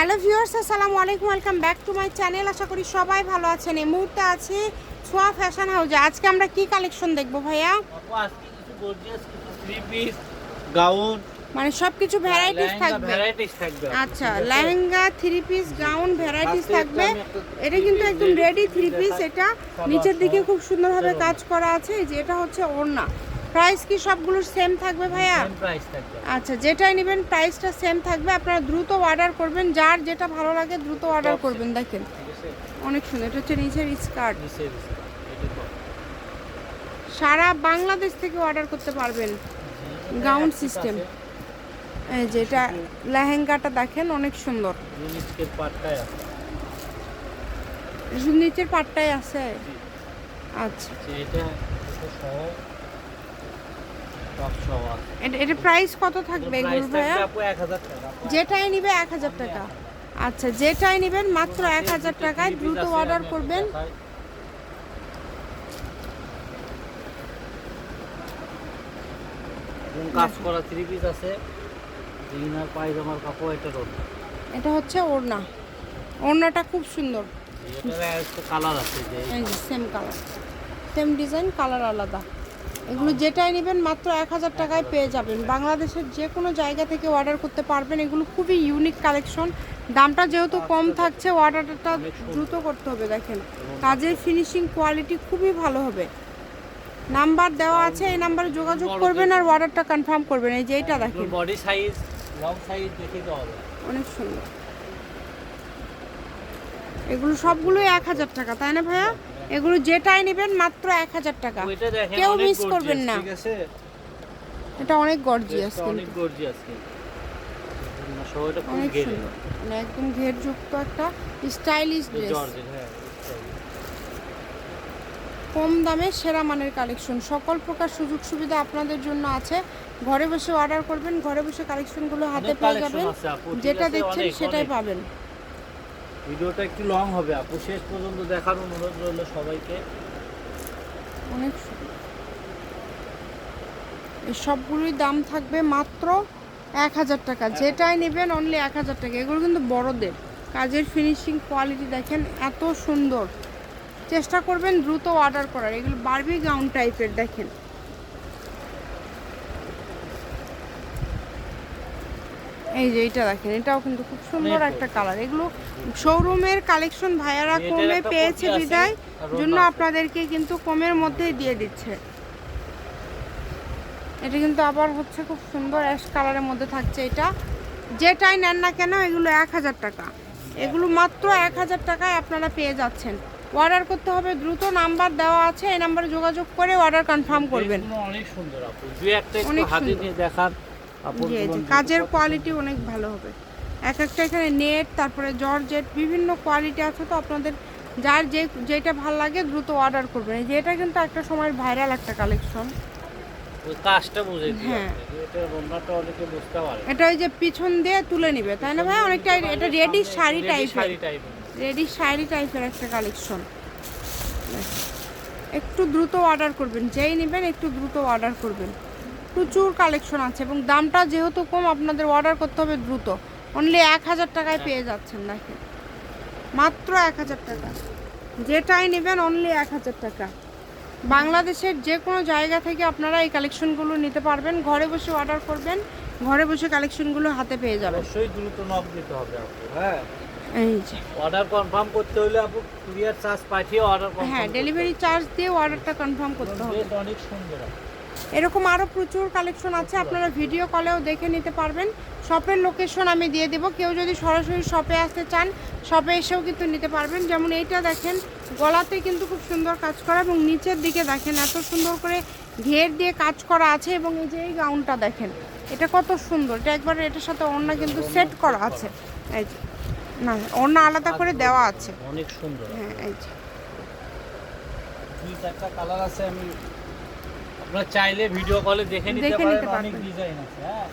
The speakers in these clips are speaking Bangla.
হ্যালো ভিউয়ার্স আসসালামু আলাইকুম welcome back to my channel. আশা করি সবাই ভালো আছেন। এই মুহূর্তে আছি ছোঁয়া ফ্যাশন হাউসে আজকে আমরা কি কালেকশন দেখব ভাইয়া? আপু আজকে কিছু গর্জিয়াস কিছু থ্রি পিস গাউন মানে সব কিছু ভ্যারাইটিস থাকবে। আচ্ছা lehenga three piece gown varieties থাকবে। এটা কিন্তু একদম রেডি থ্রি পিস এটা নিচের দিকে খুব সুন্দরভাবে কাজ করা আছে। এই যে এটা হচ্ছে ওড়না। প্রাইস কি সবগুলোর সেম থাকবে ভাইয়া? price থাকবে। আচ্ছা যেটাই নেবেন প্রাইসটা সেম থাকবে। আপনারা দ্রুত অর্ডার করবেন। যার যেটা ভালো লাগে দ্রুত অর্ডার করবেন। দেখেন অনেক সুন্দর। এটা হচ্ছে নিচের স্কার্ট। সারা বাংলাদেশ থেকে অর্ডার করতে পারবেন। জি, সিস্টেম। এই যে এটা লেহেঙ্গাটা দেখেন অনেক সুন্দর। নিচের পাটটাই আছে। আচ্ছা। এটা এটা প্রাইস কত থাকবে এগুলো ভাইয়া? থাকবে আপু 1000 টাকা। আপু। যেটাই নিবে এক হাজার টাকা। আচ্ছা যেটাই নেবেন মাত্র এক হাজার টাকায় দ্রুত অর্ডার করবেন। কাজ করা থ্রি পিস আছে। ইনার পায়জামার কাপড় এটা রোড এটা হচ্ছে ওড়না। ওড়নাটা খুব সুন্দর। কালার আছে same colour same design colour আলাদা। এগুলো যেটাই নেবেন মাত্র এক হাজার টাকায় পেয়ে যাবেন। বাংলাদেশের যে কোনো জায়গা থেকে অর্ডার করতে পারবেন। এগুলো খুবই ইউনিক কালেকশন দামটা যেহেতু কম থাকছে অর্ডারটা দ্রুত করতে হবে দেখেন। কাজের ফিনিশিং কোয়ালিটি খুবই ভালো হবে। নাম্বার দেওয়া আছে এই নাম্বারে যোগাযোগ করবেন আর অর্ডারটা কনফার্ম করবেন। এই যে এইটা দেখেন। বডি সাইজ লং সাইজ দেখে দেওয়া অনেক সুন্দর। এগুলো সবগুলোই এক হাজার টাকা তাই না ভাইয়া? এগুলো যেটাই নেবেন মাত্র এক হাজার টাকা। কেউ মিস করবেন না। ঠিক আছে? এটা অনেক গর্জিয়াস অনেক গর্জিয়াস মানে একদম ঘেরযুক্ত একটা স্টাইলিশ ড্রেস হ্যাঁ কম দামে সেরা মানের কালেকশন সকল প্রকার সুযোগ সুবিধা আপনাদের জন্য আছে। ঘরে বসে অর্ডার করবেন ঘরে বসে কালেকশনগুলো হাতে পেয়ে যাবেন। যেটা দেখছেন সেটাই পাবেন। ভিডিওটা একটু লং হবে আপু। শেষ পর্যন্ত দেখার অনুরোধ রইল সবাইকে। অনেক সুন্দর এই সবগুলোই দাম থাকবে মাত্র এক হাজার টাকা। যেটাই নেবেন অনলি এক হাজার টাকা। এগুলো কিন্তু বড়দের। কাজের ফিনিশিং কোয়ালিটি দেখেন এত সুন্দর। চেষ্টা করবেন দ্রুত অর্ডার করার। এগুলো বারবি গাউন টাইপের দেখেন। এই যে এইটা দেখেন এটাও কিন্তু খুব সুন্দর একটা কালার এগুলো শোরুমের কালেকশন ভাইয়ারা কমে পেয়েছে বিদায়। জন্য আপনাদেরকে কিন্তু কমের মধ্যেই দিয়ে দিচ্ছে। এটা কিন্তু আবার হচ্ছে খুব সুন্দর অ্যাশ কালারের মধ্যে থাকছে এটা। যেটাই নেন না কেন এগুলো এক হাজার টাকা। এগুলো মাত্র এক হাজার টাকায় আপনারা পেয়ে যাচ্ছেন। অর্ডার করতে হবে দ্রুত নাম্বার দেওয়া আছে এই নাম্বারে যোগাযোগ করে অর্ডার কনফার্ম করবেন। অনেক সুন্দর আপু। দুই একটা হাতে কাজের কোয়ালিটি অনেক ভালো হবে। এক একটা এখানে নেট তারপরে জর্জেট বিভিন্ন কোয়ালিটি আছে তো আপনাদের যার যে যেটা ভালো লাগে দ্রুত অর্ডার করবেন। এই যে এটা কিন্তু একটা সময় ভাইরাল একটা কালেকশন কাজটা বুঝে হ্যাঁ। এটা ওই যে পিছন দিয়ে তুলে নিবে তাই না ভাই? অনেকটা এটা রেডি শাড়ি টাইপের রেডি শাড়ি টাইপের একটা কালেকশন একটু দ্রুত অর্ডার করবেন। যেই নেবেন একটু দ্রুত অর্ডার করবেন। প্রচুর কালেকশন আছে এবং দামটা যেহেতু কম আপনাদের অর্ডার করতে হবে দ্রুত। অনলি এক হাজার টাকায় পেয়ে যাচ্ছেন নাকি মাত্র এক হাজার টাকা। যেটাই নেবেন অনলি এক হাজার টাকা। বাংলাদেশের যে কোনো জায়গা থেকে আপনারা এই কালেকশনগুলো নিতে পারবেন। ঘরে বসে অর্ডার করবেন ঘরে বসে কালেকশনগুলো হাতে পেয়ে যাবেন। অবশ্যই দ্রুত নক দিতে হবে হ্যাঁ। এই যে। অর্ডার কনফার্ম করতে হলে আপু কুরিয়ার চার্জ পাঠিয়ে অর্ডার হ্যাঁ ডেলিভারি চার্জ দিয়ে অর্ডারটা কনফার্ম করতে হবে। অনেক সুন্দর। এরকম আরও প্রচুর কালেকশন আছে আপনারা ভিডিও কলেও দেখে নিতে পারবেন। শপের লোকেশন আমি দিয়ে দেব। কেউ যদি সরাসরি শপে আসতে চান শপে এসেও কিন্তু নিতে পারবেন। যেমন এইটা দেখেন গলাতে কিন্তু খুব সুন্দর কাজ করা এবং নিচের দিকে দেখেন এত সুন্দর করে ঘের দিয়ে কাজ করা আছে এবং এই যে এই গাউনটা দেখেন এটা কত সুন্দর। এটা একবারে এটার সাথে ওড়না কিন্তু সেট করা আছে। এই যে না ওড়না আলাদা করে দেওয়া আছে। অনেক সুন্দর। হ্যাঁ এই যে। কালার আছে আমি আপনারা চাইলে ভিডিও কলে দেখে নিতে পারেন অনেক ডিজাইন আছে হ্যাঁ?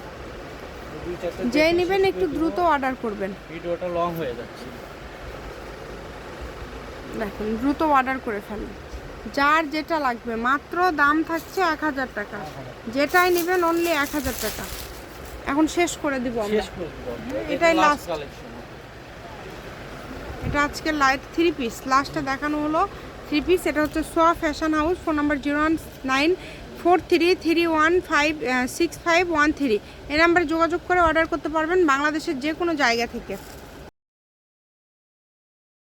দেখে নেবেন একটু দ্রুত অর্ডার করবেন। ভিডিওটা লং হয়ে যাচ্ছে। দেখুন দ্রুত অর্ডার করে ফেলুন। যার যেটা লাগবে মাত্র দাম থাকছে এক হাজার টাকা। যেটাই নেবেন অনলি এক হাজার টাকা। এখন শেষ করে দিব আমরা। শেষ করে দিব এটাই লাস্ট এটা আজকে লাইট থ্রি পিস লাস্টে দেখানো হলো থ্রি পিস এটা হচ্ছে সোয়া fashion house phone number zero one nine four three three one five six five one three. এ নাম্বারে যোগাযোগ করে অর্ডার করতে পারবেন বাংলাদেশের যে কোনো জায়গা থেকে।